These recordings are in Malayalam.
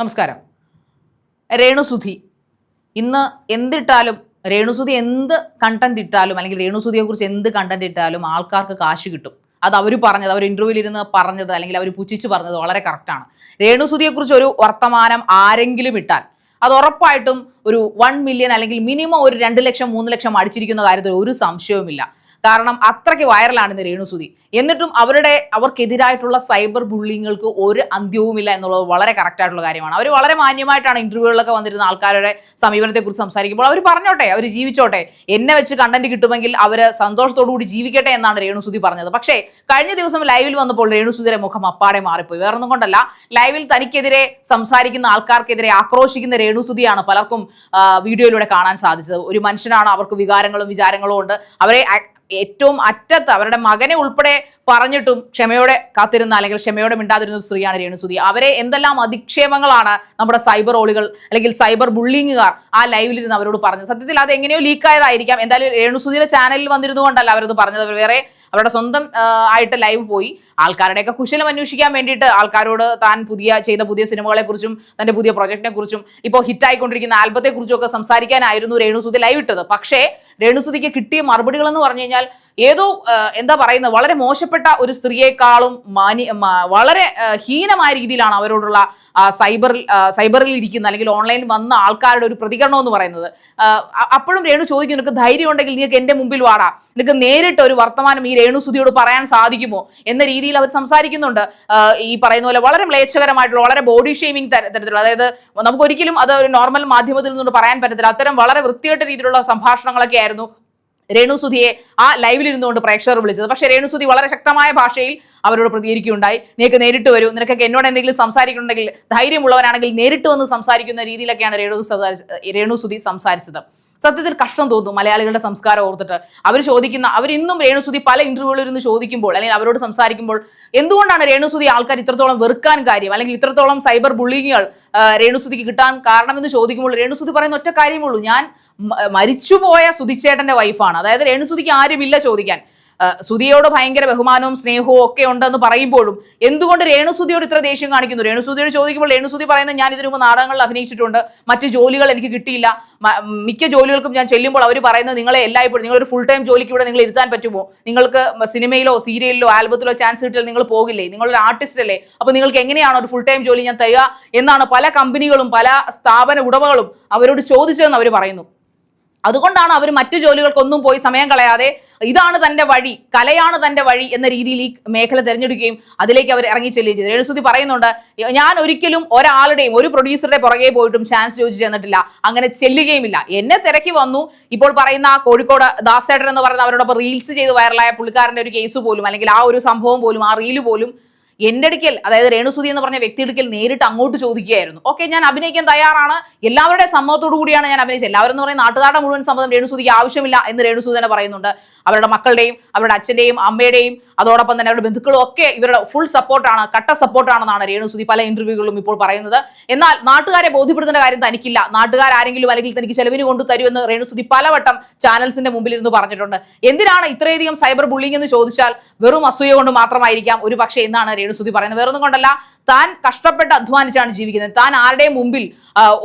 നമസ്കാരം. രേണുസുധി. ഇന്ന് എന്തിട്ടാലും രേണുസുധി എന്ത് കണ്ടന്റ് ഇട്ടാലും അല്ലെങ്കിൽ രേണുസുധിയെ കുറിച്ച് എന്ത് കണ്ടന്റ് ഇട്ടാലും ആൾക്കാർക്ക് കാശ് കിട്ടും. അത് അവർ പറഞ്ഞത് അവർ ഇന്റർവ്യൂവിൽ ഇരുന്ന് പറഞ്ഞത് അല്ലെങ്കിൽ അവർ പുച്ഛിച്ച് പറഞ്ഞത് വളരെ കറക്റ്റാണ് രേണുസുധിയെ കുറിച്ച് ഒരു വർത്തമാനം ആരെങ്കിലും ഇട്ടാൽ അത് ഉറപ്പായിട്ടും ഒരു വൺ മില്യൺ അല്ലെങ്കിൽ മിനിമം ഒരു രണ്ട് ലക്ഷം മൂന്ന് ലക്ഷം അടിച്ചിരിക്കുന്ന കാര്യത്തിൽ ഒരു സംശയവുമില്ല. കാരണം അത്രയ്ക്ക് വൈറലാണ് ഇന്ന് രേണുസുതി എന്നിട്ടും അവരുടെ അവർക്കെതിരായിട്ടുള്ള സൈബർ ബുള്ളിങ്ങൾക്ക് ഒരു അന്ത്യവുമില്ല എന്നുള്ളത് വളരെ കറക്റ്റ് ആയിട്ടുള്ള കാര്യമാണ്. അവർ വളരെ മാന്യമായിട്ടാണ് ഇന്റർവ്യൂകളിലൊക്കെ വന്നിരുന്ന ആൾക്കാരുടെ സമീപനത്തെക്കുറിച്ച് സംസാരിക്കുമ്പോൾ അവർ പറഞ്ഞോട്ടെ അവർ ജീവിച്ചോട്ടെ. എന്നെ വെച്ച് കണ്ടന്റ് കിട്ടുമെങ്കിൽ അവർ സന്തോഷത്തോടു കൂടി ജീവിക്കട്ടെ എന്നാണ് രേണുസുതി പറഞ്ഞത്. പക്ഷേ കഴിഞ്ഞ ദിവസം ലൈവിൽ വന്നപ്പോൾ രേണുസുതിയുടെ മുഖം അപ്പാടെ മാറിപ്പോയി. വേറൊന്നും കൊണ്ടല്ല. ലൈവിൽ തനിക്കെതിരെ സംസാരിക്കുന്ന ആൾക്കാർക്കെതിരെ ആക്രോശിക്കുന്ന രേണുസുതിയാണ് പലർക്കും വീഡിയോയിലൂടെ കാണാൻ സാധിച്ചത്. ഒരു മനുഷ്യനാണ് അവർക്ക് വികാരങ്ങളും വിചാരങ്ങളും ഉണ്ട്. അവരെ ഏറ്റവും അറ്റത്ത് അവരുടെ മകനെ ഉൾപ്പെടെ പറഞ്ഞിട്ടും ക്ഷമയോടെ കാത്തിരുന്ന അല്ലെങ്കിൽ ക്ഷമയോടെ മിണ്ടാതിരുന്ന സ്ത്രീയാണ് രേണുസുതി. അവരെ എന്തെല്ലാം അധിക്ഷേപങ്ങളാണ് നമ്മുടെ സൈബർ ഓളികൾ അല്ലെങ്കിൽ സൈബർ ബുള്ളിങ്ങുകാർ ആ ലൈവിലിരുന്ന് അവരോട് പറഞ്ഞത്. സത്യത്തിൽ അത് എങ്ങനെയോ ലീക്കായതായിരിക്കാം എന്തായാലും രേണുസുതിയുടെ ചാനലിൽ വന്നിരുന്നു കൊണ്ടല്ല അവരത് പറഞ്ഞത്. അവർ വേറെ അവരുടെ സ്വന്തം ആയിട്ട് ലൈവ് പോയി. ആൾക്കാരുടെയൊക്കെ കുശലം അന്വേഷിക്കാൻ വേണ്ടിയിട്ട് ആൾക്കാരോട് താൻ പുതിയ ചെയ്ത പുതിയ സിനിമകളെ കുറിച്ചും തന്റെ പുതിയ പ്രൊജക്ടിനെ കുറിച്ചും ഇപ്പോൾ ഹിറ്റായിക്കൊണ്ടിരിക്കുന്ന ആൽബത്തെ കുറിച്ചും ഒക്കെ സംസാരിക്കാനായിരുന്നു രേണുസുതി ലൈവ് ഇട്ടത്. പക്ഷേ രേണുസുതിക്ക് കിട്ടിയ മറുപടികൾ എന്ന് പറഞ്ഞു കഴിഞ്ഞാൽ ഏതോ എന്താ പറയുന്നത് വളരെ മോശപ്പെട്ട ഒരു സ്ത്രീയെക്കാളും മാനി വളരെ ഹീനമായ രീതിയിലാണ് അവരോടുള്ള സൈബർ സൈബറിൽ ഇരിക്കുന്ന അല്ലെങ്കിൽ ഓൺലൈനിൽ വന്ന ആൾക്കാരുടെ ഒരു പ്രതികരണം എന്ന് പറയുന്നത്. അപ്പോഴും രേണു ചോദിക്കും നിനക്ക് ധൈര്യം ഉണ്ടെങ്കിൽ നിനക്ക് എന്റെ മുമ്പിൽ വാടാ. നിനക്ക് നേരിട്ട് ഒരു വർത്തമാനം ഈ രേണുസുതിയോട് പറയാൻ സാധിക്കുമോ? എന്ന രീതിയിൽ അവർ സംസാരിക്കുന്നുണ്ട്. ഈ പറയുന്ന പോലെ വളരെ മ്ലേച്ഛകരമായിട്ടുള്ള വളരെ ബോഡി ഷെയ്മിങ് തരത്തിലുള്ള അതായത് നമുക്കൊരിക്കലും അത് ഒരു നോർമൽ മാധ്യമത്തിൽ നിന്നുകൊണ്ട് പറയാൻ പറ്റത്തില്ല. അത്തരം വളരെ വൃത്തികെട്ട രീതിയിലുള്ള സംഭാഷണങ്ങളൊക്കെ ആയിരുന്നു രേണുസുധിയെ ആ ലൈവിൽ ഇരുന്നുകൊണ്ട് പ്രേക്ഷകർ വിളിച്ചത്. പക്ഷേ രേണുസുധി വളരെ ശക്തമായ ഭാഷയിൽ അവരോട് പ്രതികരിക്കുകയുണ്ടായി. നിനക്ക് നേരിട്ട് വരും. നിനക്കൊക്കെ എന്നോട് എന്തെങ്കിലും സംസാരിക്കണമെങ്കിൽ ധൈര്യമുള്ളവരാണെങ്കിൽ നേരിട്ട് വന്ന് സംസാരിക്കുന്ന രീതിയിലൊക്കെയാണ് രേണു രേണുസുധി സംസാരിച്ചത്. സത്യത്തിൽ കഷ്ടം തോന്നും മലയാളികളുടെ സംസ്കാരം ഓർത്തിട്ട്. അവർ ചോദിക്കുന്ന അവർ ഇന്നും രേണുസുധി പല ഇന്റർവ്യൂകളിൽ ഇരുന്ന് ചോദിക്കുമ്പോൾ അല്ലെങ്കിൽ അവരോട് സംസാരിക്കുമ്പോൾ എന്തുകൊണ്ടാണ് രേണുസുതി ആൾക്കാർ ഇത്രത്തോളം വെറുക്കാൻ കാര്യം? അല്ലെങ്കിൽ ഇത്രത്തോളം സൈബർ ബുള്ളിങ്ങുകൾ രേണുസുതിക്ക് കിട്ടാൻ കാരണമെന്ന് ചോദിക്കുമ്പോൾ രേണുസുതി പറയുന്ന ഒറ്റ കാര്യമുള്ളൂ ഞാൻ മരിച്ചുപോയ സുതിച്ചേട്ടന്റെ വൈഫാണ് അതായത് രേണുസുതിക്ക് ആരുമില്ല ചോദിക്കാൻ. സുധിയോട് ഭയങ്കര ബഹുമാനവും സ്നേഹവും ഒക്കെ ഉണ്ടെന്ന് പറയുമ്പോഴും എന്തുകൊണ്ട് രേണുസുധിയോട് ഇത്ര ദേഷ്യം കാണിക്കുന്നു? രേണുസുധിയോട് ചോദിക്കുമ്പോൾ രേണുസുധി പറയുന്നത് ഞാൻ ഇതിനു മുമ്പ് നാടകങ്ങളിൽ അഭിനയിച്ചിട്ടുണ്ട്. മറ്റ് ജോലികൾ എനിക്ക് കിട്ടിയില്ല. മിക്ക ജോലികൾക്കും ഞാൻ ചെല്ലുമ്പോൾ അവർ പറയുന്നത് നിങ്ങളെ എല്ലായ്പ്പോഴും നിങ്ങളൊരു ഫുൾ ടൈം ജോലിക്ക് ഇവിടെ നിങ്ങൾ ഇരുത്താൻ പറ്റുമോ? നിങ്ങൾക്ക് സിനിമയിലോ സീരിയലിലോ ആൽബത്തിലോ ചാൻസ് കിട്ടിയാൽ നിങ്ങൾ പോകില്ലേ? നിങ്ങളൊരു ആർട്ടിസ്റ്റ് അല്ലേ? അപ്പോൾ നിങ്ങൾക്ക് എങ്ങനെയാണ് ഒരു ഫുൾ ടൈം ജോലി ഞാൻ തരിക? എന്നാണ് പല കമ്പനികളും പല സ്ഥാപന ഉടമകളും അവരോട് ചോദിച്ചതെന്ന് അവർ പറയുന്നു. അതുകൊണ്ടാണ് അവർ മറ്റു ജോലികൾക്കൊന്നും പോയി സമയം കളയാതെ ഇതാണ് തന്റെ വഴി കലയാണ് തന്റെ വഴി എന്ന രീതിയിൽ ഈ മേഖല തിരഞ്ഞെടുക്കുകയും അതിലേക്ക് അവർ ഇറങ്ങി ചെല്ലുകയും ചെയ്തു. രേണുസുതി പറയുന്നുണ്ട് ഞാൻ ഒരിക്കലും ഒരാളുടെയും ഒരു പ്രൊഡ്യൂസറുടെ പുറകെ പോയിട്ടും ചാൻസ് ചോദിച്ചു ചെന്നിട്ടില്ല. അങ്ങനെ ചെല്ലുകയുമില്ല. എന്നെ തിരക്കി വന്നു. ഇപ്പോൾ പറയുന്ന ആ കോഴിക്കോട് ദാസേട്ടൻ എന്ന് പറയുന്ന അവരോടൊപ്പം റീൽസ് ചെയ്ത് വൈറലായ പുള്ളിക്കാരന്റെ ഒരു കേസ് പോലും അല്ലെങ്കിൽ ആ ഒരു സംഭവം പോലും ആ റീൽ പോലും എന്റെ അടുക്കൽ അതായത് രേണുസുതി എന്ന് പറഞ്ഞ വ്യക്തി അടുക്കൽ നേരിട്ട് അങ്ങോട്ട് ചോദിക്കുകയായിരുന്നു. ഓക്കെ ഞാൻ അഭിനയിക്കാൻ തയ്യാറാണ്. എല്ലാവരുടെ സമ്മതത്തോടു കൂടിയാണ് ഞാൻ അഭിനയിച്ചത്. എല്ലാവരും എന്ന് പറയുന്ന നാട്ടുകാരുടെ മുഴുവൻ സമ്മതം രേണുസുതിക്ക് ആവശ്യമില്ല എന്ന് രേണുസുതി തന്നെ പറയുന്നുണ്ട്. അവരുടെ മക്കളുടെയും അവരുടെ അച്ഛന്റെയും അമ്മയുടെയും അതോടൊപ്പം തന്നെ അവരുടെ ബന്ധുക്കളും ഒക്കെ ഇവരുടെ ഫുൾ സപ്പോർട്ടാണ് കട്ട സപ്പോർട്ടാണെന്നാണ് രേണുസുതി പല ഇന്റർവ്യൂകളിലും ഇപ്പോൾ പറയുന്നത്. എന്നാൽ നാട്ടുകാരെ ബോധ്യപ്പെടുത്തേണ്ട കാര്യം തനിക്കില്ല. നാട്ടുകാരെങ്കിലും അല്ലെങ്കിൽ തനിക്ക് ചെലവിന് കൊണ്ടു തരുമെന്ന് രേണുസുതി പലവട്ടം ചാനൽസിന്റെ മുമ്പിൽ ഇരുന്ന് പറഞ്ഞിട്ടുണ്ട്. എന്തിനാണ് ഇത്രയധികം സൈബർ ബുള്ളിംഗ് എന്ന് ചോദിച്ചാൽ വെറും അസൂയ കൊണ്ട് മാത്രമായിരിക്കാം. ഒരു പക്ഷേ എന്നാണ് രേണുസുതി പറയുന്നത്. വേറൊന്നും കൊണ്ടല്ല താൻ കഷ്ടപ്പെട്ട് അധ്വാനിച്ചാണ് ജീവിക്കുന്നത്. താൻ ആരുടെയും മുമ്പിൽ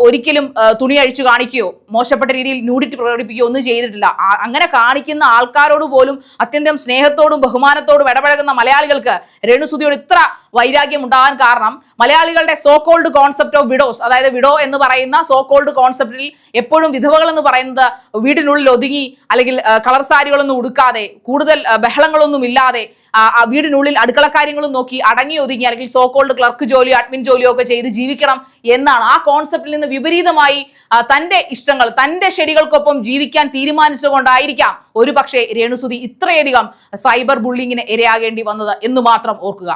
ഒരിക്കലും തുണി അഴിച്ചു കാണിക്കുകയോ മോശപ്പെട്ട രീതിയിൽ ന്യൂഡിറ്റി പ്രകടിപ്പിക്കുകയോ ഒന്നും ചെയ്തിട്ടില്ല. അങ്ങനെ കാണിക്കുന്ന ആൾക്കാരോട് പോലും അത്യന്തം സ്നേഹത്തോടും ബഹുമാനത്തോടും ഇടപഴകുന്ന മലയാളികൾക്ക് രേണുസുതിയോട് ഇത്ര വൈരാഗ്യം ഉണ്ടാകാൻ കാരണം മലയാളികളുടെ so called concept of widows അതായത് വിഡോ എന്ന് പറയുന്ന സോ കോൾഡ് കോൺസെപ്റ്റിൽ എപ്പോഴും വിധവകൾ എന്ന് പറയുന്നത് വീടിനുള്ളിൽ ഒതുങ്ങി അല്ലെങ്കിൽ കളർ സാരികളൊന്നും ഉടുക്കാതെ കൂടുതൽ ബഹളങ്ങളൊന്നും ഇല്ലാതെ വീടിനുള്ളിൽ അടുക്കള കാര്യങ്ങളും നോക്കി അടങ്ങി ഒതുങ്ങി അല്ലെങ്കിൽ സോ കോൾഡ് ക്ലർക്ക് ജോലിയോ അഡ്മിൻ ജോലിയോ ഒക്കെ ചെയ്ത് ജീവിക്കണം എന്നാണ് ആ കോൺസെപ്റ്റിൽ നിന്ന് വിപരീതമായി തന്റെ ഇഷ്ടങ്ങൾ തന്റെ ശരികൾക്കൊപ്പം ജീവിക്കാൻ തീരുമാനിച്ചുകൊണ്ടായിരിക്കാം ഒരു പക്ഷേ രേണുസുതി ഇത്രയധികം സൈബർ ബുള്ളിങ്ങിന് ഇരയാകേണ്ടി വന്നത് എന്ന് മാത്രം ഓർക്കുക.